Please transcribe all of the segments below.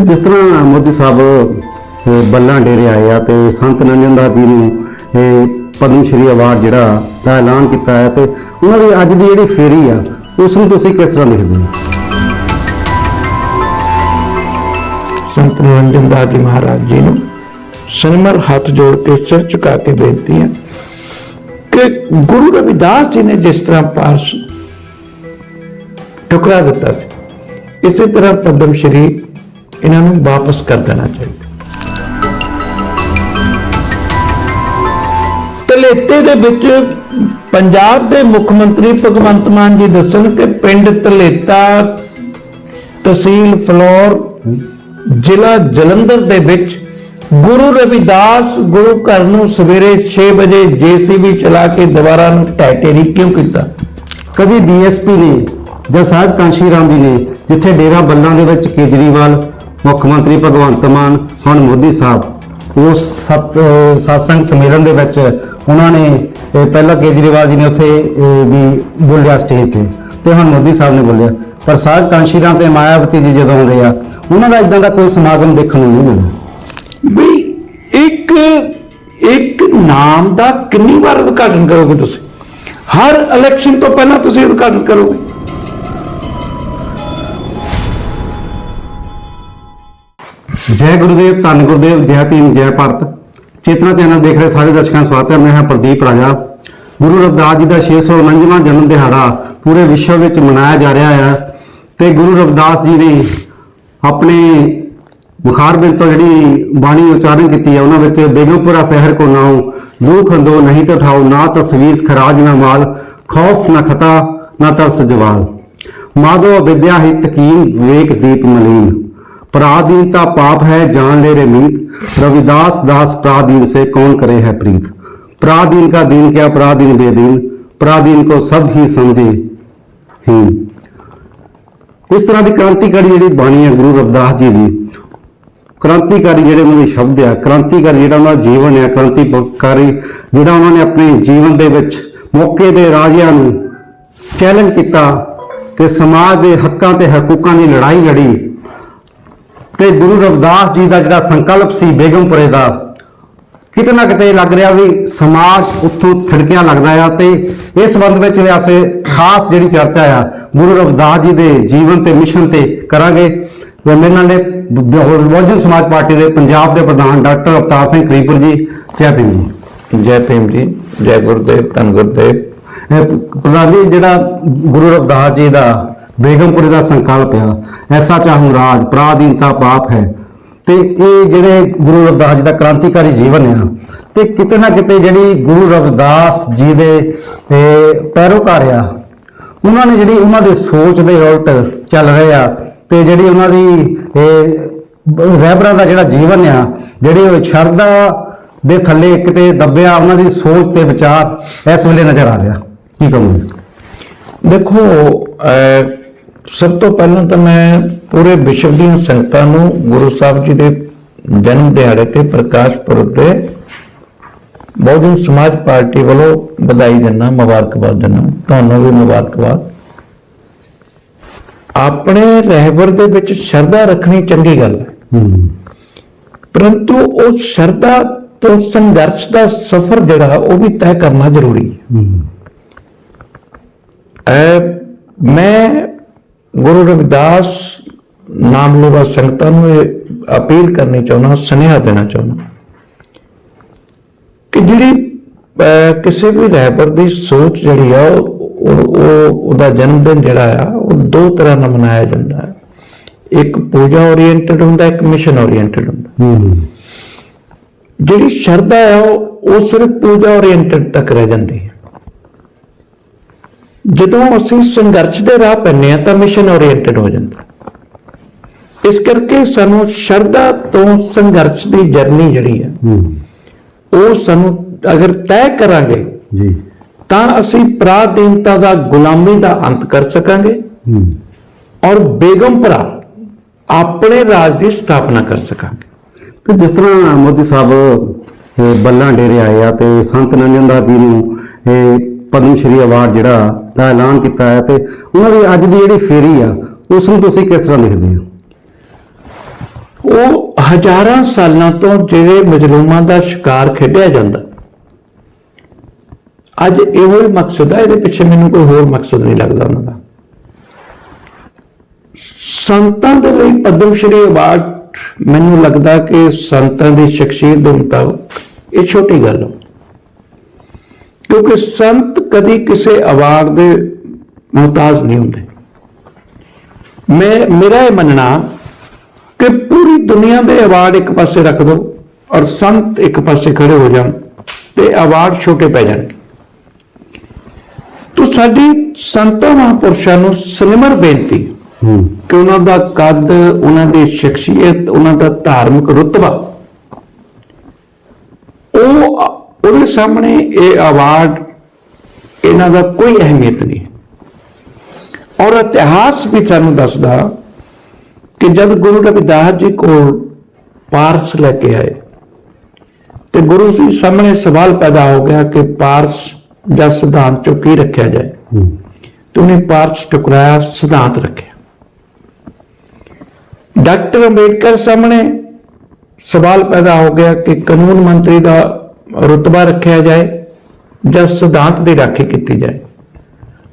ਤੇ ਜਿਸ ਤਰ੍ਹਾਂ ਮੋਦੀ ਸਾਹਿਬ ਬੱਲਾਂ ਡੇਰੇ ਆਏ ਆ ਤੇ ਸੰਤ ਨੰਜਨਦਾਸ ਜੀ ਨੂੰ ਇਹ ਪਦਮ ਸ਼੍ਰੀ ਅਵਾਰਡ ਜਿਹੜਾ ਦਾ ਐਲਾਨ ਕੀਤਾ ਹੈ ਤੇ ਉਹਨਾਂ ਦੀ ਅੱਜ ਦੀ ਜਿਹੜੀ ਫੇਰੀ ਆ, ਉਸ ਨੂੰ ਤੁਸੀਂ ਕਿਸ ਤਰ੍ਹਾਂ ਦੇਖਦੇ ਹੋ? ਸੰਤ ਨੰਜਨ ਦਾਸ ਜੀ ਮਹਾਰਾਜ ਜੀ ਨੂੰ ਸੰਮਰ ਹੱਥ ਜੋੜ ਕੇ ਸਿਰ ਝੁਕਾ ਕੇ ਬੇਨਤੀ ਹੈ ਕਿ ਗੁਰੂ ਰਵਿਦਾਸ ਜੀ ਨੇ ਜਿਸ ਤਰ੍ਹਾਂ ਪਾਰਸ ਠੁਕਰਾ ਦਿੱਤਾ ਸੀ, ਇਸੇ ਤਰ੍ਹਾਂ ਪਦਮ ਸ਼੍ਰੀ ਇਹਨਾਂ ਨੂੰ ਵਾਪਸ ਕਰ ਦੇਣਾ ਚਾਹੀਦਾ। ਤਲੇਤੇ ਦੇ ਵਿੱਚ ਪੰਜਾਬ ਦੇ ਮੁੱਖ ਮੰਤਰੀ ਭਗਵੰਤ ਮਾਨ ਜੀ ਦੱਸਣ ਕਿ ਪਿੰਡ ਤਲੇਤਾ ਤਹਿਸੀਲ ਫਲੌਰ, ਜ਼ਿਲ੍ਹਾ ਜਲੰਧਰ ਦੇ ਵਿੱਚ ਗੁਰੂ ਰਵਿਦਾਸ ਗੁਰੂ ਘਰ ਨੂੰ ਸਵੇਰੇ 6 ਵਜੇ ਜੀਸੀਬੀ ਚਲਾ ਕੇ ਦੁਬਾਰਾ ਨੂੰ ਢਹਿ ਢੇਰੀ ਕਿਉਂ ਕੀਤਾ? ਕਦੀ ਡੀਐਸਪੀ ਨੇ ਜਾਂ ਸਾਹਿਬ ਕਾਂਸ਼ੀ ਰਾਮ ਜੀ ਨੇ ਜਿੱਥੇ ਡੇਰਾ ਬੱਲਾਂ ਦੇ ਵਿੱਚ ਕੇਜਰੀਵਾਲ ਮੁੱਖ ਮੰਤਰੀ ਭਗਵੰਤ ਮਾਨ, ਹੁਣ ਮੋਦੀ ਸਾਹਿਬ। ਉਸ ਸਤ, ਅਹ, ਸਤਸੰਗ ਸਮੇਲਨ ਦੇ ਵਿੱਚ ਉਹਨਾਂ ਨੇ ਪਹਿਲਾਂ ਕੇਜਰੀਵਾਲ ਜੀ ਨੇ ਉੱਥੇ ਵੀ ਬੋਲਿਆ ਸਟੇਜ ਤੇ ਤੇ ਹੁਣ ਮੋਦੀ ਸਾਹਿਬ ਨੇ ਬੋਲਿਆ। ਪਰ ਸਾਹਿਬ ਕਾਂਸ਼ੀ ਰਾਮ ਤੇ ਮਾਇਆਵਤੀ ਜੀ ਜਦੋਂ ਆਉਂਦੇ ਆ, ਉਹਨਾਂ ਦਾ ਇਦਾਂ ਦਾ ਕੋਈ ਸਮਾਗਮ ਦੇਖਣ ਨੂੰ ਨਹੀਂ ਮਿਲਦਾ ਵੀ ਇੱਕ ਇੱਕ ਨਾਮ ਦਾ ਕਿੰਨੀ ਵਾਰ ਉਦਘਾਟਨ ਕਰੋਗੇ ਤੁਸੀਂ? ਹਰ ਇਲੈਕਸ਼ਨ ਤੋਂ ਪਹਿਲਾਂ ਤੁਸੀਂ ਉਦਘਾਟਨ ਕਰੋਗੇ। ਜੈ ਗੁਰਦੇਵ, ਧੰਨ ਗੁਰਦੇਵ, ਜੈ ਭੀਮ, ਜੈ ਭਾਰਤ। ਚੇਤਨਾ ਚੈਨਲ ਦੇਖ ਰਹੇ ਸਾਰੇ ਦਰਸ਼ਕਾਂ ਦਾ ਸਵਾਗਤ ਹੈ। ਮੈਂ ਹਾਂ ਪ੍ਰਦੀਪ ਰਾਜਾ। ਗੁਰੂ ਰਵਿਦਾਸ ਜੀ ਦਾ 649ਵਾਂ ਜਨਮ ਦਿਹਾੜਾ ਪੂਰੇ ਵਿਸ਼ਵ ਵਿੱਚ ਮਨਾਇਆ ਜਾ ਰਿਹਾ ਹੈ ਤੇ ਗੁਰੂ ਰਵਿਦਾਸ ਜੀ ਨੇ ਆਪਣੇ ਬੁਖਾਰ ਬਿਨ ਤੋਂ ਜਿਹੜੀ ਬਾਣੀ ਉਚਾਰਨ ਕੀਤੀ ਹੈ ਉਹਨਾਂ ਵਿੱਚ ਬੇਗਮਪੁਰਾ ਸ਼ਹਿਰ ਕੋ ਨਾਉ ਦੁਖ ਹੰਦੋ ਨਹੀਂ ਤਾਂ ਉਠਾਓ ਨਾ ਤਸਵੀਰ ਖਰਾਜ ਨਾ ਮਾਲ, ਖੌਫ ਨਾ ਖਤਾ, ਨਾ ਤਰਸ ਜਵਾਲ। ਮਾਧੋ ਵਿਦਿਆ ਹੀ ਤਕੀਨ ਵਿਵੇਕ ਦੀਪ ਮਲੀਨ। पराधीनता पाप है जान ले रे मीत रविदास दास पराधीन से कौन करे है प्रीत पराधीन का दीन क्या पराधीन बेदीन पराधीन को सब ही समझे हीन ਇਸ ਤਰ੍ਹਾਂ ਦੀ ਕ੍ਰਾਂਤੀਕਾਰੀ ਜਿਹੜੀ ਬਾਣੀ ਹੈ ਗੁਰੂ ਰਵਿਦਾਸ ਜੀ ਦੀ ਕ੍ਰਾਂਤੀਕਾਰੀ ਜਿਹੜੇ ਉਹਨਾਂ ਦੇ ਸ਼ਬਦ ਆ ਕ੍ਰਾਂਤੀਕਾਰੀ ਜਿਹੜਾ ਉਹਨਾਂ ਦਾ ਜੀਵਨ ਹੈ ਕ੍ਰਾਂਤੀਕਾਰੀ ਜਿਹੜਾ ਉਹਨਾਂ ਨੇ ਆਪਣੇ ਜੀਵਨ ਦੇ ਵਿੱਚ ਮੌਕੇ ਦੇ ਰਾਜਿਆਂ ਨੂੰ ਚੈਲੰਜ ਕੀਤਾ ਤੇ ਸਮਾਜ ਦੇ ਹੱਕਾਂ ਤੇ ਹਕੂਕਾਂ ਦੀ ਲੜਾਈ ਲੜੀ ਤੇ ਗੁਰੂ ਰਵਿਦਾਸ ਜੀ ਦਾ ਜਿਹੜਾ ਸੰਕਲਪ ਸੀ ਬੇਗਮਪੁਰੇ ਦਾ ਕਿਤੇ ਨਾ ਕਿਤੇ ਲੱਗ ਰਿਹਾ ਵੀ ਸਮਾਜ ਉੱਥੋਂ ਥੜਕਿਆ ਲੱਗਦਾ ਆ ਤੇ ਇਸ ਸੰਬੰਧ ਵਿੱਚ ਵੈਸੇ ਖਾਸ ਜਿਹੜੀ ਚਰਚਾ ਆ ਗੁਰੂ ਰਵਿਦਾਸ ਜੀ ਦੇ ਜੀਵਨ ਤੇ ਮਿਸ਼ਨ ਤੇ ਕਰਾਂਗੇ। ਮੇਰੇ ਨਾਲ ਨੇ ਬਹੁਜਨ ਸਮਾਜ ਪਾਰਟੀ ਦੇ ਪੰਜਾਬ ਦੇ ਪ੍ਰਧਾਨ ਡਾਕਟਰ ਅਵਤਾਰ ਸਿੰਘ ਕਰੀਪੁਰ ਜੀ ਜੈ ਭੀਮ ਜੀ। ਜੈ ਭੀਮ ਜੀ ਜੈ ਗੁਰਦੇਵ ਧੰਨ ਗੁਰਦੇਵ। ਪ੍ਰਧਾਨ ਜੀ ਜਿਹੜਾ ਗੁਰੂ ਰਵਿਦਾਸ ਜੀ ਦਾ ਬੇਗਮਪੁਰੇ ਦਾ ਸੰਕਲਪ ਆ। ਐਸਾ ਚਾਹੂੰ ਰਾਜ, ਪਰਾਧੀਨਤਾ ਪਾਪ ਹੈ। ਤੇ ਇਹ ਜਿਹੜੇ ਗੁਰੂ ਰਵਿਦਾਸ ਜੀ ਦਾ ਕ੍ਰਾਂਤੀਕਾਰੀ ਜੀਵਨ ਆ, ਤੇ ਕਿਤੇ ਨਾ ਕਿਤੇ ਜਿਹੜੀ ਗੁਰੂ ਰਵਿਦਾਸ ਜੀ ਦੇ ਪੈਰੋਕਾਰ ਆ, ਉਹਨਾਂ ਨੇ ਜਿਹੜੀ ਉਹਨਾਂ ਦੇ ਸੋਚ ਦੇ ਉਲਟ ਚੱਲ ਰਹੇ ਆ, ਤੇ ਜਿਹੜੀ ਉਹਨਾਂ ਦੀ, ਇਹ ਰਹਿਬਰਾਂ ਦਾ ਜਿਹੜਾ ਜੀਵਨ ਆ, ਜਿਹੜੀ ਉਹ ਸ਼ਰਧਾ ਦੇ ਥੱਲੇ ਕਿਤੇ ਦੱਬਿਆ ਉਹਨਾਂ ਦੀ ਸੋਚ ਤੇ ਵਿਚਾਰ ਇਸ ਵੇਲੇ ਨਜ਼ਰ ਆ ਰਿਹਾ। ਕੀ ਕਹੋਗੇ? ਦੇਖੋ ਸਭ ਤੋਂ ਪਹਿਲਾਂ ਤਾਂ ਮੈਂ ਪੂਰੇ ਵਿਸ਼ਵ ਦੀਆਂ ਸੰਗਤਾਂ ਨੂੰ ਗੁਰੂ ਸਾਹਿਬ ਜੀ ਦੇ ਜਨਮ ਦਿਹਾੜੇ ਤੇ ਪ੍ਰਕਾਸ਼ ਪੁਰਬ ਤੇ ਬਹੁਜਨ ਸਮਾਜ ਪਾਰਟੀ ਵੱਲੋਂ ਵਧਾਈ ਦਿੰਦਾ ਮੁਬਾਰਕਬਾਦ ਦਿੰਦਾ ਤੁਹਾਨੂੰ ਵੀ ਮੁਬਾਰਕਬਾਦ। ਆਪਣੇ ਰਹਿਬਰ ਦੇ ਵਿੱਚ ਸ਼ਰਧਾ ਰੱਖਣੀ ਚੰਗੀ ਗੱਲ ਹੈ। ਪਰੰਤੂ ਉਹ ਸ਼ਰਧਾ ਤੋਂ ਸੰਘਰਸ਼ ਦਾ ਸਫ਼ਰ ਜਿਹੜਾ ਉਹ ਵੀ ਤੈਅ ਕਰਨਾ ਜ਼ਰੂਰੀ ਹੈ। ਮੈਂ ਗੁਰੂ ਰਵਿਦਾਸ ਨਾਮ ਲੇਵਾ ਸੰਗਤਾਂ ਨੂੰ ਇਹ ਅਪੀਲ ਕਰਨੀ ਚਾਹੁੰਦਾ ਸੁਨੇਹਾ ਦੇਣਾ ਚਾਹੁੰਦਾ। ਕਿ ਜਿਹੜੀ ਕਿਸੇ ਵੀ ਰਹਿਬਰ ਦੀ ਸੋਚ ਜਿਹੜੀ ਆ ਉਹ ਉਹ- ਉਹ ਉਹਦਾ ਜਨਮ ਦਿਨ ਜਿਹੜਾ ਆ ਉਹ ਦੋ ਤਰ੍ਹਾਂ ਨਾਲ ਮਨਾਇਆ ਜਾਂਦਾ ਹੈ। ਇੱਕ ਪੂਜਾ ਓਰੀਐਂਟਡ ਹੁੰਦਾ ਇੱਕ ਮਿਸ਼ਨ ਓਰੀਐਂਟਡ ਹੁੰਦਾ। ਜਿਹੜੀ ਸ਼ਰਧਾ ਹੈ ਉਹ ਉਹ ਸਿਰਫ ਪੂਜਾ ਓਰੀਐਂਟਡ ਤੱਕ ਰਹਿ ਜਾਂਦੀ ਹੈ। ਜਦੋਂ ਅਸੀਂ ਸੰਘਰਸ਼ ਦੇ ਰਾਹ ਪੈਂਦੇ ਆ ਤਾਂ ਮਿਸ਼ਨ ਓਰੀਐਂਟਡ ਹੋ ਜਾਂਦਾ ਇਸ ਕਰਕੇ ਸਾਨੂੰ ਸ਼ਰਧਾ ਤੋਂ ਸੰਘਰਸ਼ ਦੀ ਜਰਨੀ ਜਿਹੜੀ ਹੈ ਉਹ ਸਾਨੂੰ ਅਗਰ ਤੈਅ ਕਰਾਂਗੇ ਜੀ। ਤਾਂ ਅਸੀਂ ਪ੍ਰਾਧੀਨਤਾ ਦਾ ਗੁਲਾਮੀ ਦਾ ਅੰਤ ਕਰ ਸਕਾਂਗੇ ਔਰ ਬੇਗਮਪੁਰਾ ਆਪਣੇ ਰਾਜ ਦੀ ਸਥਾਪਨਾ ਕਰ ਸਕਾਂਗੇ। ਤੇ ਜਿਸ ਤਰ੍ਹਾਂ ਮੋਦੀ ਸਾਹਿਬ ਬੱਲਾਂ ਡੇਰੇ ਆਏ ਆ ਤੇ ਸੰਤ ਨੰਜਨਦਾਸ ਜੀ ਨੂੰ ਇਹ ਪਦਮ ਸ਼੍ਰੀ ਅਵਾਰਡ ਜਿਹੜਾ ਦਾ ਐਲਾਨ ਕੀਤਾ ਹੈ ਤੇ ਉਹਨਾਂ ਦੀ ਅੱਜ ਦੀ ਜਿਹੜੀ ਫੇਰੀ ਆ, ਉਸ ਨੂੰ ਤੁਸੀਂ ਕਿਸ ਤਰ੍ਹਾਂ ਲਿਖਦੇ ਹੋ? ਉਹ ਹਜ਼ਾਰਾਂ ਸਾਲਾਂ ਤੋਂ ਜਿਹੜੇ ਮਜਲੂਮਾਂ ਦਾ ਸ਼ਿਕਾਰ ਖੇਡਿਆ ਜਾਂਦਾ। ਅੱਜ ਇਹੋ ਹੀ ਮਕਸਦ ਹੈ ਇਹਦੇ ਪਿੱਛੇ ਮੈਨੂੰ ਕੋਈ ਹੋਰ ਮਕਸਦ ਨਹੀਂ ਲੱਗਦਾ ਉਹਨਾਂ ਦਾ। ਸੰਤਾਂ ਦੇ ਲਈ ਪਦਮ ਸ਼੍ਰੀ ਅਵਾਰਡ ਮੈਨੂੰ ਲੱਗਦਾ ਕਿ ਸੰਤਾਂ ਦੀ ਸ਼ਖਸੀਅਤ ਦੇ ਮੁਤਾਬਕ ਇਹ ਛੋਟੀ ਗੱਲ ਹੈ ਕਿਉਂਕਿ ਸੰਤ ਕਦੀ ਕਿਸੇ ਅਵਾਰਡ ਦੇ ਮੁਹਤਾਜ ਨਹੀਂ ਹੁੰਦੇ। ਮੈਂ ਮੇਰਾ ਇਹ ਮੰਨਣਾ ਕਿ ਪੂਰੀ ਦੁਨੀਆ ਦੇ ਅਵਾਰਡ ਇੱਕ ਪਾਸੇ ਰੱਖ ਦਿਓ ਔਰ ਸੰਤ ਇੱਕ ਪਾਸੇ ਖੜੇ ਹੋ ਜਾਣ ਤੇ ਅਵਾਰਡ ਛੋਟੇ ਪੈ ਜਾਣਗੇ ਤੋ ਸਾਡੀ ਸੰਤਾਂ ਮਹਾਂਪੁਰਸ਼ਾਂ ਨੂੰ ਸਨਮਰ ਬੇਨਤੀ ਕਿ ਉਹਨਾਂ ਦਾ ਕੱਦ ਉਹਨਾਂ ਦੀ ਸ਼ਖਸੀਅਤ ਉਹਨਾਂ ਦਾ ਧਾਰਮਿਕ ਰੁਤਬਾ ਉਹ ਉਹਦੇ ਸਾਹਮਣੇ ਇਹ ਅਵਾਰਡ ਇਹਨਾਂ ਦਾ ਕੋਈ ਅਹਿਮੀਅਤ ਨਹੀਂ। ਔਰ ਇਤਿਹਾਸ ਵੀ ਸਾਨੂੰ ਦੱਸਦਾ ਕਿ ਜਦ ਗੁਰੂ ਰਵਿਦਾਸ ਜੀ ਕੋਲ ਪਾਰਸ ਲੈ ਕੇ ਆਏ ਤੇ ਗੁਰੂ ਜੀ ਸਾਹਮਣੇ ਸਵਾਲ ਪੈਦਾ ਹੋ ਗਿਆ ਕਿ ਪਾਰਸ ਜਾਂ ਸਿਧਾਂਤ ਚੋਂ ਕੀ ਰੱਖਿਆ ਜਾਏ। ਤੇ ਉਹਨੇ ਪਾਰਸ ਟੁਕਰਾਇਆ ਸਿਧਾਂਤ ਰੱਖਿਆ। ਡਾਕਟਰ ਅੰਬੇਡਕਰ ਸਾਹਮਣੇ ਸਵਾਲ ਪੈਦਾ ਹੋ ਗਿਆ ਕਿ ਕਾਨੂੰਨ ਮੰਤਰੀ ਦਾ ਰੁਤਬਾ ਰੱਖਿਆ ਜਾਏ ਜਾਂ ਸਿਧਾਂਤ ਦੀ ਰਾਖੀ ਕੀਤੀ ਜਾਏ।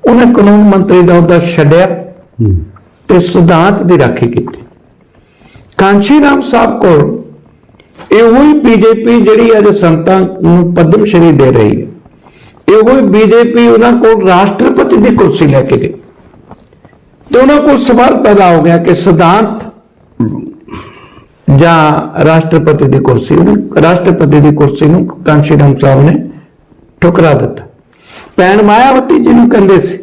ਉਹਨੇ ਕਾਨੂੰਨ ਮੰਤਰੀ ਦਾ ਅਹੁਦਾ ਛੱਡਿਆ ਤੇ ਸਿਧਾਂਤ ਦੀ ਰਾਖੀ ਕੀਤੀ। ਕਾਂਸ਼ੀ ਰਾਮ ਸਾਹਿਬ ਕੋਲ ਇਹੋ ਹੀ ਬੀਜੇਪੀ ਜਿਹੜੀ ਅੱਜ ਸੰਤਾਂ ਨੂੰ ਪਦਮ ਸ਼੍ਰੀ ਦੇ ਰਹੀ ਹੈ। ਇਹੋ ਹੀ ਬੀਜੇਪੀ ਉਹਨਾਂ ਕੋਲ ਰਾਸ਼ਟਰਪਤੀ ਦੀ ਕੁਰਸੀ ਲੈ ਕੇ ਗਈ। ਤੇ ਉਹਨਾਂ ਕੋਲ ਸਵਾਲ ਪੈਦਾ ਹੋ ਗਿਆ ਕਿ ਸਿਧਾਂਤ ਜਾਂ ਰਾਸ਼ਟਰਪਤੀ ਦੀ ਕੁਰਸੀ ਉਹਨੇ ਰਾਸ਼ਟਰਪਤੀ ਦੀ ਕੁਰਸੀ ਨੂੰ ਕਾਂਸ਼ੀ ਰਾਮ ਸਾਹਿਬ ਨੇ ਠੁਕਰਾ ਦਿੱਤਾ। ਭੈਣ ਮਾਇਆਵਤੀ ਜੀ ਨੂੰ ਕਹਿੰਦੇ ਸੀ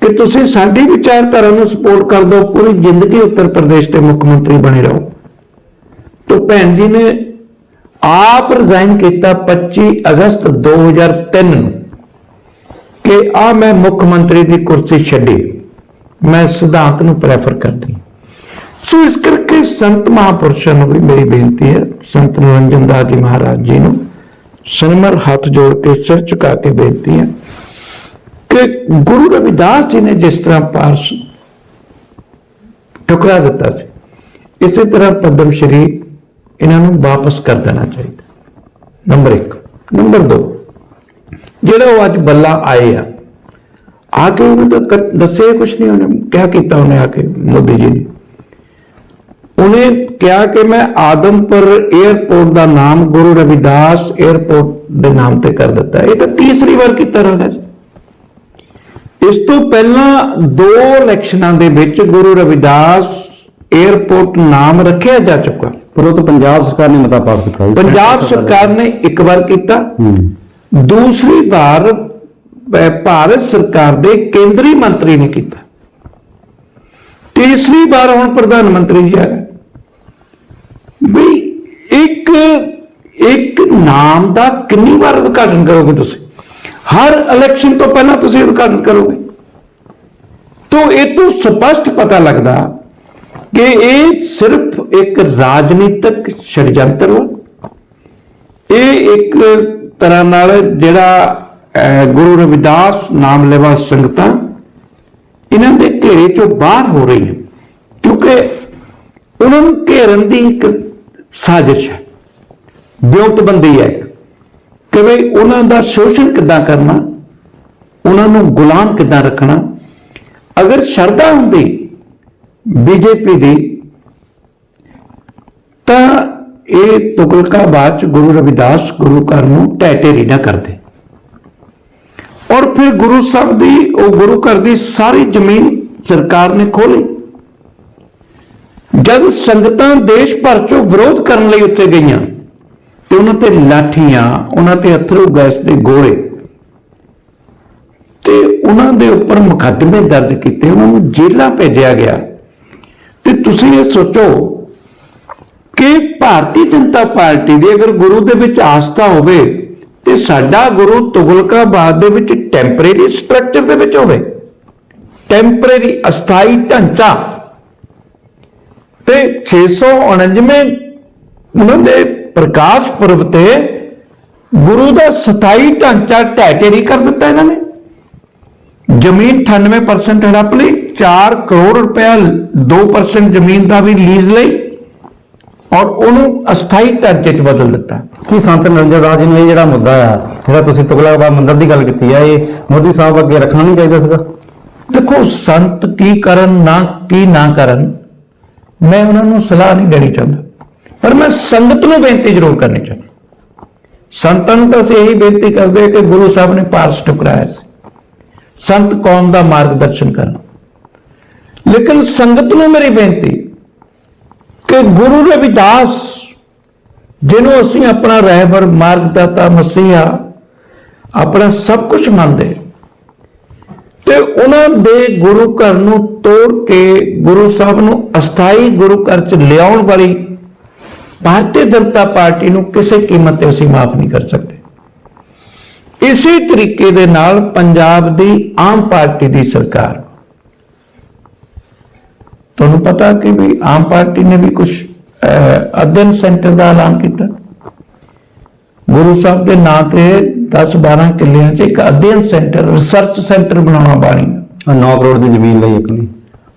ਕਿ ਤੁਸੀਂ ਸਾਡੀ ਵਿਚਾਰਧਾਰਾ ਨੂੰ ਸਪੋਰਟ ਕਰ ਦਿਓ, ਪੂਰੀ ਜ਼ਿੰਦਗੀ ਉੱਤਰ ਪ੍ਰਦੇਸ਼ ਦੇ ਮੁੱਖ ਮੰਤਰੀ ਬਣੇ ਰਹੋ। ਤੋਂ ਭੈਣ ਜੀ ਨੇ ਆਪ ਰਿਜ਼ਾਈਨ ਕੀਤਾ 25 ਅਗਸਤ 2003 ਨੂੰ ਕਿ ਆ ਮੈਂ ਮੁੱਖ ਮੰਤਰੀ ਦੀ ਕੁਰਸੀ ਛੱਡੀ। ਮੈਂ ਸਿਧਾਂਤ ਨੂੰ ਪ੍ਰੈਫਰ ਕਰਦੀ। ਸੋ ਇਸ ਕਰਕੇ ਸੰਤ ਮਹਾਪੁਰਸ਼ਾਂ ਨੂੰ ਵੀ ਮੇਰੀ ਬੇਨਤੀ ਹੈ ਸੰਤ ਨਿਰੰਜਨ ਦਾਸ ਜੀ ਮਹਾਰਾਜ ਜੀ ਨੂੰ ਸਨਮਰ ਹੱਥ ਜੋੜ ਕੇ ਸਿਰ ਝੁਕਾ ਕੇ ਬੇਨਤੀ ਹੈ ਕਿ ਗੁਰੂ ਰਵਿਦਾਸ ਜੀ ਨੇ ਜਿਸ ਤਰ੍ਹਾਂ ਪਾਰਸ ਠੁਕਰਾ ਦਿੱਤਾ ਸੀ ਇਸੇ ਤਰ੍ਹਾਂ ਪਦਮ ਸ਼੍ਰੀ ਇਹਨਾਂ ਨੂੰ ਵਾਪਸ ਕਰ ਦੇਣਾ ਚਾਹੀਦਾ ਨੰਬਰ 1 ਨੰਬਰ 2 ਜਿਹੜਾ ਉਹ ਅੱਜ ਬੱਲਾ ਆਏ ਆ ਆ ਕੇ ਉਹਨੂੰ ਤਾਂ ਕ- ਦੱਸਿਆ ਕੁਝ ਨਹੀਂ ਉਹਨੇ ਕਿਆ ਕੀਤਾ ਉਹਨੇ ਆ ਕੇ ਮੋਦੀ ਜੀ ਨੇ ਉਹਨੇ ਕਿਹਾ ਕਿ ਮੈਂ ਆਦਮਪੁਰ 에어ਪੋਰਟ ਦਾ ਨਾਮ ਗੁਰੂ ਰਵਿਦਾਸ 에어ਪੋਰਟ ਦੇ ਨਾਮ ਤੇ ਕਰ ਦਿੱਤਾ। ਇਹ ਤਾਂ ਤੀਸਰੀ ਵਾਰ ਕੀਤਾ ਰਹਾ ਇਸ ਤੋਂ ਪਹਿਲਾਂ ਦੋ ਇਲੈਕਸ਼ਨਾਂ ਦੇ ਵਿੱਚ ਗੁਰੂ ਰਵਿਦਾਸ 에어ਪੋਰਟ ਨਾਮ ਰੱਖਿਆ ਜਾ ਚੁੱਕਾ। ਪਰ ਉਹ ਤਾਂ ਪੰਜਾਬ ਸਰਕਾਰ ਨੇ ਮਤਾ ਪਾਸ ਕੀਤਾ ਪੰਜਾਬ ਸਰਕਾਰ ਨੇ ਇੱਕ ਵਾਰ ਕੀਤਾ। ਦੂਸਰੀ ਵਾਰ ਭਾਰਤ ਸਰਕਾਰ ਦੇ ਕੇਂਦਰੀ ਮੰਤਰੀ ਨੇ ਕੀਤਾ। ਤੀਸਰੀ ਵਾਰ ਹੁਣ ਪ੍ਰਧਾਨ ਮੰਤਰੀ ਜੀ ਆ ਵੀ ਇੱਕ ਇੱਕ ਨਾਮ ਦਾ ਕਿੰਨੀ ਵਾਰ ਉਦਘਾਟਨ ਕਰੋਗੇ ਤੁਸੀਂ? ਹਰ ਇਲੈਕਸ਼ਨ ਤੋਂ ਪਹਿਲਾਂ ਤੁਸੀਂ ਉਦਘਾਟਨ ਕਰੋਗੇ। ਤੋਂ ਇਹ ਤੋਂ ਸਪਸ਼ਟ ਪਤਾ ਲੱਗਦਾ ਕਿ ਇਹ ਸਿਰਫ ਇੱਕ ਰਾਜਨੀਤਿਕ ਛੜਯੰਤਰ ਵਾ। ਇਹ ਇੱਕ ਤਰ੍ਹਾਂ ਨਾਲ ਜਿਹੜਾ ਗੁਰੂ ਰਵਿਦਾਸ ਨਾਮ ਲੈਵਾ ਸੰਗਤਾਂ ਇਹਨਾਂ ਦੇ ਘੇਰੇ ਚੋਂ ਬਾਹਰ ਹੋ ਰਹੀਆਂ। ਕਿਉਂਕਿ ਉਹਨਾਂ ਨੂੰ ਘੇਰਨ ਦੀ ਇੱਕ ਸਾਜ਼ਿਸ਼ ਹੈ। ਵਿਉਂਤਬੰਦੀ ਹੈ। ਕਿ ਵੀ ਉਹਨਾਂ ਦਾ ਸ਼ੋਸ਼ਣ ਕਿੱਦਾਂ ਕਰਨਾ? ਉਹਨਾਂ ਨੂੰ ਗੁਲਾਮ ਕਿੱਦਾਂ ਰੱਖਣਾ? ਅਗਰ ਸ਼ਰਧਾ ਹੁੰਦੀ ਬੀਜੇਪੀ ਦੀ, ਤਾਂ ਇਹ ਤੁਗਲਕਾਬਾਦ ਚ ਗੁਰੂ ਰਵਿਦਾਸ ਗੁਰੂ ਘਰ ਨੂੰ ਢਹਿ ਢੇਰੀ ਨਾ ਕਰਦੇ। ਔਰ ਫਿਰ ਗੁਰੂ ਸਾਹਿਬ ਦੀ, ਉਹ ਗੁਰੂ ਘਰ ਦੀ ਸਾਰੀ ਜ਼ਮੀਨ ਸਰਕਾਰ ਨੇ ਖੋਲੀ ਜਦ ਸੰਗਤਾਂ ਦੇਸ਼ ਭਰ ਚੋਂ ਵਿਰੋਧ ਕਰਨ ਲਈ ਉੱਤੇ ਗਈਆਂ ਤੇ ਉਹਨਾਂ ਤੇ ਲਾਠੀਆਂ, ਉਹਨਾਂ ਤੇ ਅਥਰੂ ਗੈਸ ਦੇ ਗੋਲੇ ਤੇ ਉਹਨਾਂ ਦੇ ਉੱਪਰ ਮੁਕੱਦਮੇ ਦਰਜ ਕੀਤੇ, ਉਹਨਾਂ ਨੂੰ ਜੇਲ੍ਹਾਂ ਭੇਜਿਆ ਗਿਆ। ਤੇ ਤੁਸੀਂ ਇਹ ਸੋਚੋ ਕਿ ਭਾਰਤੀ ਜਨਤਾ ਪਾਰਟੀ ਦੀ ਅਗਰ ਗੁਰੂ ਦੇ ਵਿੱਚ ਆਸਥਾ ਹੋਵੇ ਤੇ ਸਾਡਾ ਗੁਰੂ ਤੁਗਲਕਾਬਾਦ ਦੇ ਵਿੱਚ ਟੈਂਪਰੇਰੀ ਸਟਰਕਚਰ ਦੇ ਵਿੱਚ ਹੋਵੇ। ਟੈਂਪਰੇਰੀ ਅਸਥਾਈ ਢਾਂਚਾ ਤੇ 699 ਉਹਨਾਂ ਦੇ ਪ੍ਰਕਾਸ਼ ਪੁਰਬ ਤੇ ਗੁਰੂ ਦਾ ਸਥਾਈ ਢਾਂਚਾ ਢਹਿ ਢੇਰੀ ਕਰ ਦਿੱਤਾ ਇਹਨਾਂ ਨੇ। ਜ਼ਮੀਨ 98% ਹੜਪ ਲਈ 4 ਕਰੋੜ ਰੁਪਇਆ 2% ਜ਼ਮੀਨ ਦਾ ਵੀ ਲੀਜ਼ ਲਈ ਔਰ ਉਹਨੂੰ ਅਸਥਾਈ ਢਾਂਚੇ 'ਚ ਬਦਲ ਦਿੱਤਾ। ਕੀ ਸੰਤ ਨਿਰੰਜਨ ਦਾਸ ਜੀ ਨੂੰ ਇਹ ਜਿਹੜਾ ਮੁੱਦਾ ਆ ਜਿਹੜਾ ਤੁਸੀਂ ਤੁਗਲਕਾਬਾਦ ਮੰਦਿਰ ਦੀ ਗੱਲ ਕੀਤੀ ਆ ਇਹ ਮੋਦੀ ਸਾਹਿਬ ਅੱਗੇ ਰੱਖਣਾ ਨਹੀਂ ਚਾਹੀਦਾ ਸੀਗਾ? ਦੇਖੋ ਸੰਤ ਕੀ ਕਰਨ ਨਾ ਕੀ ਨਾ ਕਰਨ ਮੈਂ ਉਹਨਾਂ ਨੂੰ ਸਲਾਹ ਨਹੀਂ ਦੇਣੀ ਚਾਹੁੰਦਾ। ਪਰ ਮੈਂ ਸੰਗਤ ਨੂੰ ਬੇਨਤੀ ਜ਼ਰੂਰ ਕਰਨੀ ਚਾਹੁੰਦਾ। ਸੰਤਾਂ ਨੂੰ ਤਾਂ ਅਸੀਂ ਇਹੀ ਬੇਨਤੀ ਕਰਦੇ ਕਿ ਗੁਰੂ ਸਾਹਿਬ ਨੇ ਪਾਰਸ ਟੁਕਰਾਇਆ ਸੀ। ਸੰਤ ਕੌਮ ਦਾ ਮਾਰਗਦਰਸ਼ਨ ਕਰਨ। ਲੇਕਿਨ ਸੰਗਤ ਨੂੰ ਮੇਰੀ ਬੇਨਤੀ ਕਿ ਗੁਰੂ ਰਵਿਦਾਸ, ਜਿਹਨੂੰ ਅਸੀਂ ਆਪਣਾ ਰਹਿਬਰ, ਮਾਰਗਦਾਤਾ, ਮਸੀਹਾ, ਆਪਣਾ ਸਭ ਕੁਝ ਮੰਨਦੇ ਤੇ ਉਹਨਾਂ ਦੇ ਗੁਰੂ ਘਰ ਨੂੰ ਤੋੜ ਕੇ ਗੁਰੂ ਸਾਹਿਬ ਨੂੰ ਅਸਥਾਈ ਗੁਰੂ ਘਰ ਚ ਲਿਆਉਣ ਵਾਲੀ ਭਾਰਤੀ ਜਨਤਾ ਪਾਰਟੀ ਨੂੰ ਕਿਸੇ ਕੀਮਤ ਤੇ ਅਸੀਂ ਮਾਫ ਨਹੀਂ ਕਰ ਸਕਦੇ। ਇਸੇ ਤਰੀਕੇ ਦੇ ਨਾਲ ਪੰਜਾਬ ਦੀ ਆਮ ਪਾਰਟੀ ਦੀ ਸਰਕਾਰ। ਤੁਹਾਨੂੰ ਪਤਾ ਕਿ ਵੀ ਆਮ ਪਾਰਟੀ ਨੇ ਵੀ ਕੁਝ ਅਧਿਐਨ ਸੈਂਟਰ ਦਾ ਐਲਾਨ ਕੀਤਾ। ਗੁਰੂ ਸਾਹਿਬ ਦੇ ਨਾਂ ਤੇ 10 12 ਕਿੱਲਿਆਂ 'ਚ ਇੱਕ ਅਧਿਐਨ ਸੈਂਟਰ ਰਿਸਰਚ ਸੈਂਟਰ ਬਣਾਉਣਾ ਬਾਣੀ। ਦਾ 9 ਕਰੋੜ ਦੀ ਜ਼ਮੀਨ ਲਈ ਇੱਕ ਨਹੀਂ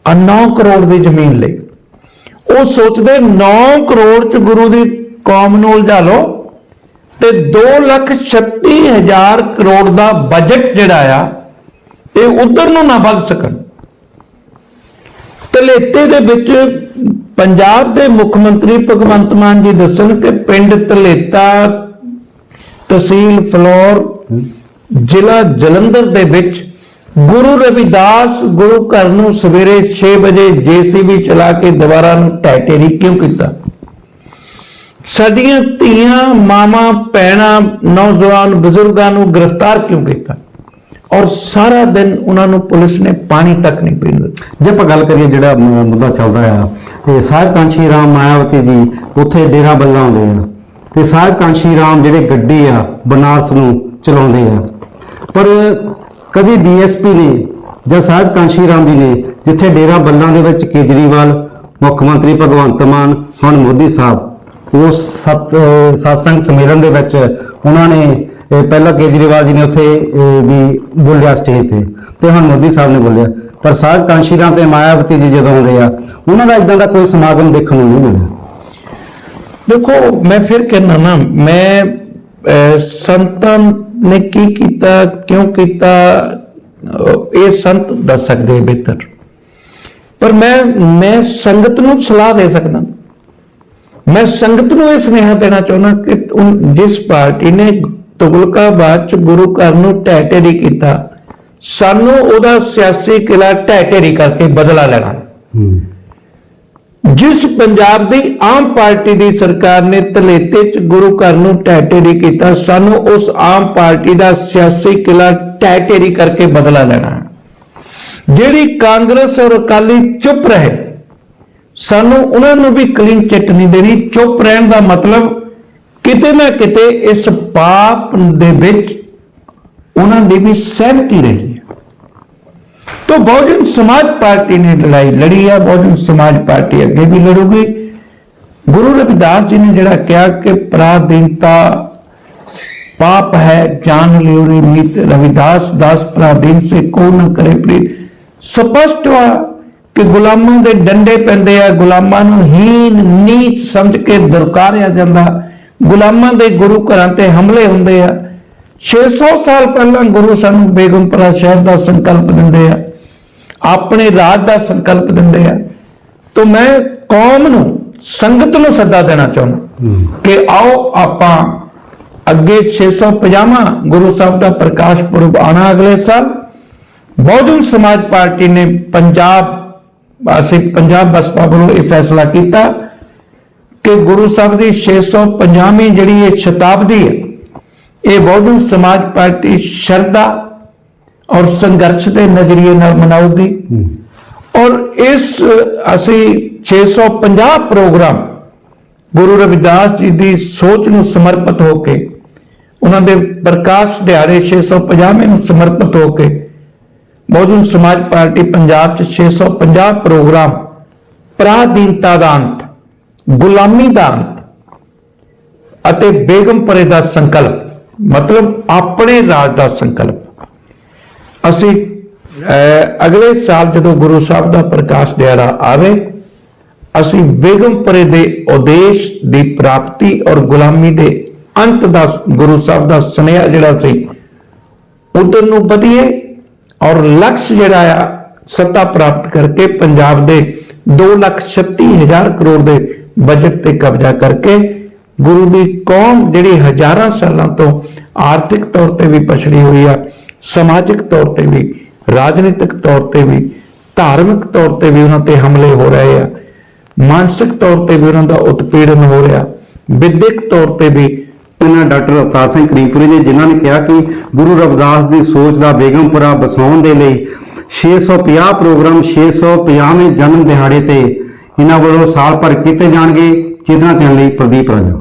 ਆ 9 ਕਰੋੜ ਦੀ ਜ਼ਮੀਨ ਲਈ। ਉਹ ਸੋਚਦੇ 9 ਕਰੋੜ ਚ ਗੁਰੂ ਦੀ ਕੌਮ ਨੂੰ ਉਲਝਾ ਲਓ ਤੇ 2 ਲੱਖ 36 ਹਜ਼ਾਰ ਕਰੋੜ ਦਾ ਬਜਟ ਜਿਹੜਾ ਆ ਇਹ ਉਧਰ ਨੂੰ ਨਾ ਵੱਧ ਸਕਣ। ਤਲੇਤੇ ਦੇ ਵਿੱਚ ਪੰਜਾਬ ਦੇ ਮੁੱਖ ਮੰਤਰੀ ਭਗਵੰਤ ਮਾਨ ਜੀ ਦੱਸਣ ਕਿ ਪਿੰਡ ਤਲੇਤਾ ਤਹਿਸੀਲ ਫਲੋਰ, ਜ਼ਿਲ੍ਹਾ ਜਲੰਧਰ ਦੇ ਵਿੱਚ ਗੁਰੂ ਰਵਿਦਾਸ, ਗੁਰੂ ਘਰ ਨੂੰ ਸਵੇਰੇ 6 ਵਜੇ ਜੀਸੀਬੀ ਚਲਾ ਕੇ ਦੁਬਾਰਾ ਨੂੰ ਢਹਿ ਕਿਉਂ ਕੀਤਾ? ਸਾਡੀਆਂ ਧੀਆਂ ਮਾਮਾ ਭੈਣਾਂ, ਨੌਜਵਾਨ ਬਜ਼ੁਰਗਾਂ ਨੂੰ ਗ੍ਰਿਫਤਾਰ ਕਿਉਂ ਕੀਤਾ? ਔਰ ਸਾਰਾ ਦਿਨ ਉਹਨਾਂ ਨੂੰ ਪੁਲਿਸ ਨੇ ਪਾਣੀ ਤੱਕ ਨਹੀਂ ਪੀਣ ਦਿੱਤਾ। ਜੇ ਆਪਾਂ ਗੱਲ ਕਰੀਏ ਜਿਹੜਾ ਮੁੱਦਾ ਚੱਲਦਾ ਆ, ਤੇ ਸਾਹਿਬ ਕਾਂਸ਼ੀ ਰਾਮ ਮਾਇਆਵਤੀ ਜੀ ਉੱਥੇ ਡੇਰਾ ਬੱਲਾ ਆਉਂਦੇ ਆ। ਤੇ ਸਾਹਿਬ ਕਾਂਸ਼ੀ ਰਾਮ ਜਿਹੜੇ ਗੱਡੀ ਆ, ਬਨਾਰਸ ਨੂੰ ਚਲਾਉਂਦੇ ਆ। ਪਰ ਕਦੀ ਡੀਐਸਪੀ ਨੇ ਜਾਂ ਸਾਹਿਬ ਕਾਂਸ਼ੀ ਰਾਮ ਜੀ ਨੇ ਜਿੱਥੇ ਡੇਰਾ ਬੱਲਾਂ ਦੇ ਵਿੱਚ ਕੇਜਰੀਵਾਲ, ਮੁੱਖ ਮੰਤਰੀ ਭਗਵੰਤ ਮਾਨ, ਹੁਣ ਮੋਦੀ ਸਾਹਿਬ ਉਸ ਸਤ, ਸਤਸੰਗ ਸੰਮੇਲਨ ਦੇ ਵਿੱਚ ਉਹਨਾਂ ਨੇ ਪਹਿਲਾਂ ਕੇਜਰੀਵਾਲ ਜੀ ਨੇ ਉੱਥੇ ਵੀ ਬੋਲਿਆ ਸਟੇਜ ਤੇ ਤੇ ਹੁਣ ਮੋਦੀ ਸਾਹਿਬ ਨੇ ਬੋਲਿਆ। ਪਰ ਸਾਹਿਬ ਕਾਂਸ਼ੀ ਰਾਮ ਤੇ ਮਾਇਆਵਤੀ ਜੀ ਜਦੋਂ ਆਉਂਦੇ ਆ, ਉਹਨਾਂ ਦਾ ਇਦਾਂ ਦਾ ਕੋਈ ਸਮਾਗਮ ਦੇਖਣ ਨੂੰ ਨਹੀਂ ਮਿਲਿਆ। ਦੇਖੋ, ਮੈਂ ਫਿਰ ਕਹਿਣਾ ਨਾ, ਮੈਂ ਸੰਤਾਂ ਨੇ ਕੀ ਕੀਤਾ, ਕਿਉਂ ਕੀਤਾ ਇਹ ਸੰਤ ਦੱਸ ਸਕਦੇ ਬਿਹਤਰ। ਪਰ ਮੈਂ ਮੈਂ ਸੰਗਤ ਨੂੰ ਸਲਾਹ ਦੇ ਸਕਦਾ। ਮੈਂ ਸੰਗਤ ਨੂੰ ਇਹ ਸੁਨੇਹਾ ਦੇਣਾ ਚਾਹੁੰਦਾ ਕਿ ਜਿਸ ਪਾਰਟੀ ਨੇ ਤੁਗਲਕਾ ਤੁਗਲਕਾਬਾਦ ਚ ਗੁਰੂ ਘਰ ਨੂੰ ਢਹਿ ਢੇਰੀ ਕੀਤਾ, ਸਾਨੂੰ ਉਹਦਾ ਸਿਆਸੀ ਕਿਲਾ ਢਹਿ ਢੇਰੀ ਕਰਕੇ ਬਦਲਾ ਲੈਣਾ। ਜਿਸ ਪੰਜਾਬ ਦੀ ਆਮ ਪਾਰਟੀ ਦੀ ਸਰਕਾਰ ਨੇ ਤਲੇਤੇ ਚ ਗੁਰੂ ਘਰ ਨੂੰ ਢਹਿ ਢੇਰੀ ਕੀਤਾ, ਸਾਨੂੰ ਉਸ ਆਮ ਪਾਰਟੀ ਦਾ ਸਿਆਸੀ ਕਿਲਾ ਟੈਟੇਰੀ ਕਰਕੇ ਬਦਲਾ ਲੈਣਾ ਹੈ। ਜਿਹੜੀ ਕਾਂਗਰਸ ਔਰ ਅਕਾਲੀ ਚੁੱਪ ਰਹੇ, ਸਾਨੂੰ ਉਹਨਾਂ ਨੂੰ ਵੀ ਕਲੀਨ ਚਿੱਟ ਨਹੀਂ ਦੇਣੀ ਚੁੱਪ ਰਹਿਣ ਦਾ ਮਤਲਬ ਕਿਤੇ ਨਾ ਕਿਤੇ ਇਸ ਪਾਪ ਦੇ ਵਿੱਚ ਉਹਨਾਂ ਦੀ ਵੀ ਸਹਿਮਤੀ ਰਹੀ ਹੈ तो बहुजन समाज पार्टी ने लड़ाई लड़ी है बहुजन समाज पार्टी ਅੱਗੇ ਵੀ ਲੜੂਗੀ ਗੁਰੂ ਰਵਿਦਾਸ ਜੀ ਨੇ ਜਿਹੜਾ ਕਿਹਾ ਕਿ ਪਰਾਧੀਨਤਾ ਪਾਪ ਹੈ ਜਾਨ ਲਿਉਰੀ ਮੀਤ ਰਵਿਦਾਸ ਦਾਸ ਪਰਾਧੀਨ ਸੇ ਕੋ ਨ ਕਰੇ ਪ੍ਰੀਤ ਸਪਸ਼ਟ ਵਾ ਕਿ ਗੁਲਾਮਾਂ ਦੇ ਡੰਡੇ ਪੈਂਦੇ ਆ ਗੁਲਾਮਾਂ ਨੂੰ ਹੀਨ ਨੀਚ ਸਮਝ ਕੇ ਦੁਰਕਾਰਿਆ ਜਾਂਦਾ ਗੁਲਾਮਾਂ ਦੇ ਗੁਰੂ ਘਰਾਂ ਤੇ ਹਮਲੇ ਹੁੰਦੇ ਆ 600 ਸਾਲ ਪਹਿਲਾਂ ਗੁਰੂ ਸਾਨੂੰ ਬੇਗਮਪੁਰਾ ਸ਼ਹਿਰ ਦਾ ਸੰਕਲਪ ਦਿੰਦੇ ਆ ਆਪਣੇ ਰਾਜ ਦਾ ਸੰਕਲਪ ਦਿੰਦੇ ਆ। ਤੋਂ ਮੈਂ ਕੌਮ ਨੂੰ ਸੰਗਤ ਨੂੰ ਸੱਦਾ ਦੇਣਾ ਚਾਹੁੰਦਾ। ਕਿ ਆਓ ਆਪਾਂ ਅੱਗੇ 650ਵਾਂ ਗੁਰੂ ਸਾਹਿਬ ਦਾ ਪ੍ਰਕਾਸ਼ ਪੁਰਬ ਆਣਾ ਅਗਲੇ ਸਾਲ। ਬਹੁਜਨ ਸਮਾਜ ਪਾਰਟੀ ਨੇ ਪੰਜਾਬ ਅਸੀਂ ਪੰਜਾਬ ਬਸਪਾ ਵੱਲੋਂ ਇਹ ਫੈਸਲਾ ਕੀਤਾ ਕਿ ਗੁਰੂ ਸਾਹਿਬ ਦੀ 650ਵੀਂ ਜਿਹੜੀ ਇਹ ਸ਼ਤਾਬਦੀ ਹੈ ਇਹ ਬਹੁਜਨ ਸਮਾਜ ਪਾਰਟੀ ਸ਼ਰਧਾ ਔਰ ਸੰਘਰਸ਼ ਦੇ ਨਜ਼ਰੀਏ ਨਾਲ ਮਨਾਉਗੀ ਔਰ ਇਸ ਅਸੀਂ 650 ਪ੍ਰੋਗਰਾਮ ਗੁਰੂ ਰਵਿਦਾਸ ਜੀ ਦੀ ਸੋਚ ਨੂੰ ਸਮਰਪਿਤ ਹੋ ਕੇ ਉਹਨਾਂ ਦੇ ਪ੍ਰਕਾਸ਼ ਦਿਹਾੜੇ 650ਵੇਂ ਨੂੰ ਸਮਰਪਿਤ ਹੋ ਕੇ ਬਹੁਜਨ ਸਮਾਜ ਪਾਰਟੀ ਪੰਜਾਬ 'ਚ 650 ਪ੍ਰੋਗਰਾਮ ਪਰਾਧੀਨਤਾ ਦਾ ਅੰਤ ਗੁਲਾਮੀ ਦਾ ਅੰਤ ਅਤੇ ਬੇਗਮਪੁਰੇ ਦਾ ਸੰਕਲਪ ਮਤਲਬ ਆਪਣੇ ਰਾਜ ਦਾ ਸੰਕਲਪ। ਅਸੀਂ ਅਹ, ਅਗਲੇ ਸਾਲ ਜਦੋਂ ਗੁਰੂ ਸਾਹਿਬ ਦਾ ਪ੍ਰਕਾਸ਼ ਦਿਹਾੜਾ ਆਵੇ ਅਸੀਂ ਬੇਗਮਪੁਰੇ ਦੇ ਉਦੇਸ਼ ਦੀ ਪ੍ਰਾਪਤੀ ਔਰ ਗੁਲਾਮੀ ਦੇ ਅੰਤ ਦਾ ਗੁਰੂ ਸਾਹਿਬ ਦਾ ਸੁਨੇਹਾ ਜਿਹੜਾ ਸੀ ਉਧਰ ਨੂੰ ਵਧੀਏ ਔਰ ਲਕਸ਼ ਜਿਹੜਾ ਆ ਸੱਤਾ ਪ੍ਰਾਪਤ ਕਰਕੇ ਪੰਜਾਬ ਦੇ 236000 ਕਰੋੜ ਦੇ ਬਜਟ ਤੇ ਕਬਜ਼ਾ ਕਰਕੇ ਗੁਰੂ ਦੀ ਕੌਮ ਜਿਹੜੀ ਹਜ਼ਾਰਾਂ ਸਾਲਾਂ ਤੋਂ ਆਰਥਿਕ ਤੌਰ ਤੇ ਵੀ ਪਛੜੀ ਹੋਈ ਆ ਸਮਾਜਿਕ ਤੌਰ ਤੇ ਵੀ, ਰਾਜਨੀਤਿਕ ਤੌਰ ਤੇ ਵੀ, ਧਾਰਮਿਕ ਤੌਰ ਤੇ ਵੀ ਉਹਨਾਂ ਤੇ ਹਮਲੇ ਹੋ ਰਹੇ ਆ। ਮਾਨਸਿਕ ਤੌਰ ਤੇ ਵੀ ਉਹਨਾਂ ਦਾ ਉਤਪੀੜਨ ਹੋ ਰਿਹਾ। ਵਿਦਿਅਕ ਤੌਰ ਤੇ ਵੀ ਇਹਨਾਂ ਡਾਕਟਰ ਅਵਤਾਰ ਸਿੰਘ ਕਰੀਪੁਰੀ ਜੀ, ਜਿਨ੍ਹਾਂ ਨੇ ਕਿਹਾ ਕਿ ਗੁਰੂ ਰਵਿਦਾਸ ਦੀ ਸੋਚ ਦਾ ਬੇਗਮਪੁਰਾ ਬਸਾਉਣ ਦੇ ਲਈ 650 ਪ੍ਰੋਗਰਾਮ 650ਵੇਂ ਜਨਮ ਦਿਹਾੜੇ ਤੇ ਇਹਨਾਂ ਵੱਲੋਂ ਸਾਲ ਭਰ ਕੀਤੇ ਜਾਣਗੇ। ਚੇਤਨਾ ਚੈਨਲ ਲਈ ਪ੍ਰਦੀਪ ਰਾਜਾ।